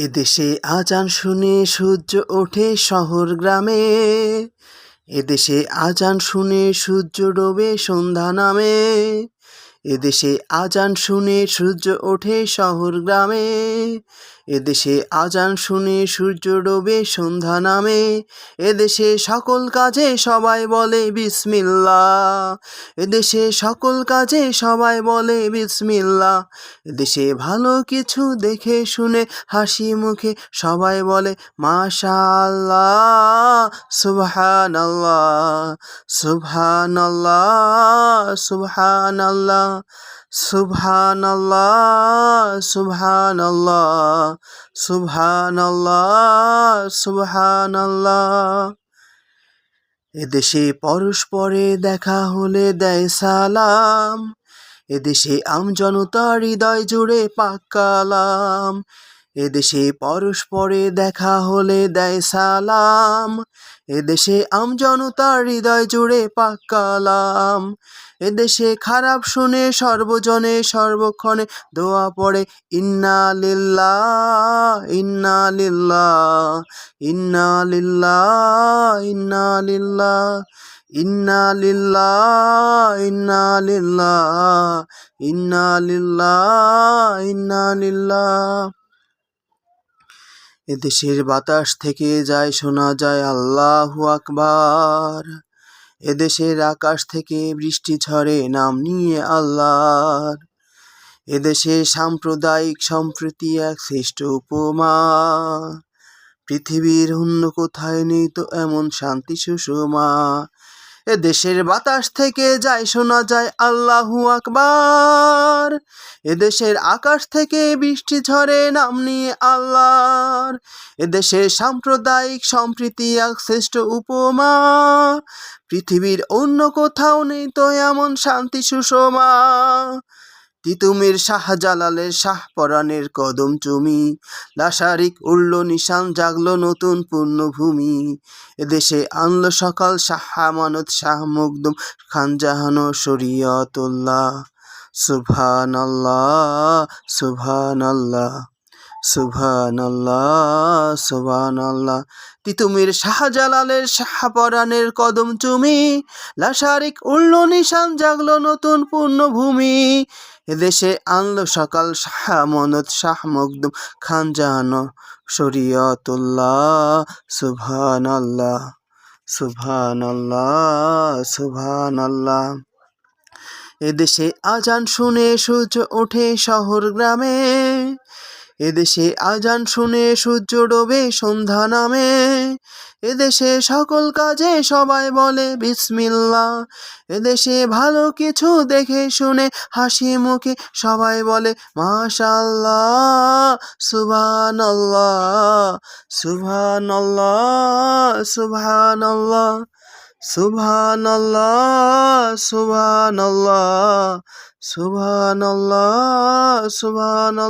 এদেশে আজান শুনে সূর্য ওঠে শহর গ্রামে। এদেশে আজান শুনে সূর্য ডোবে সন্ধ্যা নামে। এদেশে আজান শুনে সূর্য ওঠে শহর গ্রামে। এদেশে আজান শুনে সূর্য ডোবে সন্ধ্যা নামে। এদেশে সকল কাজে সবাই বলে বিসমিল্লা এদেশে সকল কাজে সবাই বলে বিসমিল্লা এদেশে ভালো কিছু দেখে শুনে হাসি মুখে সবাই বলে মাশাআল্লাহ, সুবহানাল্লাহ সুবহানাল্লাহ সুবহানাল্লাহ। এদেশে পরস্পরে দেখা হলে দেয় সালাম। এদেশে আমজনতার হৃদয় জুড়ে পাকালাম এদেশে পরস্পরে দেখা হলে দেয় সালাম। এদেশে আমজনতা হৃদয় জুড়ে পাক্কালাম এদেশে খারাপ শুনে সর্বজনে সর্বক্ষণে দোয়া পড়ে, ইন্না লিল্লাহ ইন্না লিল্লাহ ইন্না লিল্লাহ ইন্না লিল্লাহ ইন্না লিল্লাহ ইন্না লিল্লাহ ইন্না লিল্লাহ ইন্না লিল্লাহ। এদেশের বাতাস থেকে যায়, শোনা যায় আল্লাহু আকবার। এদেশের আকাশ থেকে বৃষ্টি ঝরে, নাম নিয়ে আল্লাহর। এদেশে সাম্প্রদায়িক সম্প্রীতি এক শ্রেষ্ঠ উপমা। পৃথিবীর অন্য কোথায় নেই তো এমন শান্তি সুষমা। দেশের বাতাস থেকে যায়, শোনা যায় আল্লাহু আকবার। এদেশের আকাশ থেকে বৃষ্টি ঝরে, নাম নিয়ে আল্লাহর। এদেশের সাম্প্রদায়িক সম্প্রীতি এক শ্রেষ্ঠ উপমা। পৃথিবীর অন্য কোথাও নেই তো এমন শান্তি সুষমা। তিতুমির শাহজালালের শাহপরাণের কদম চুমি? লাসারিক উল্ল নিশান জাগলো নতুন পূর্ণভূমি। এদেশে আনলো সকাল শাহ আমানত শাহ মুকদম খান জাহানো শরিয়তুল্লাহ। সুবহান আল্লাহ সুবহান আল্লাহ সুবহান আল্লাহ সুবহান আল্লাহ তিতুমির শাহজালালের শাহপরাণের কদম চুমি? লাসারিক উল্ল নিশান জাগলো নতুন পূর্ণভূমি। এদেশে আনলো সকাল শাহ মনত শাহ মকদুম খান জাহানো শরিয়তুল্লাহ সুভান আল্লাহ সুভান আল্লাহ সুভান আল্লাহ এদেশে আজান শুনে সূর্য ওঠে শহর গ্রামে এদেশে আজান শুনে সূর্য ডোবে, সন্ধ্যা নামে। এদেশে সকল কাজে সবাই বলে বিসমিল্লা এদেশে ভালো কিছু দেখে শুনে, হাসি মুখে সবাই বলে মাশাল্লাহ সুবহানাল্লাহ সুবহানাল্লাহ সুবহানাল্লাহ সুবহানাল্লাহ সুবহানাল্লাহ সুবহানাল্লাহ সুবহানাল্লাহ।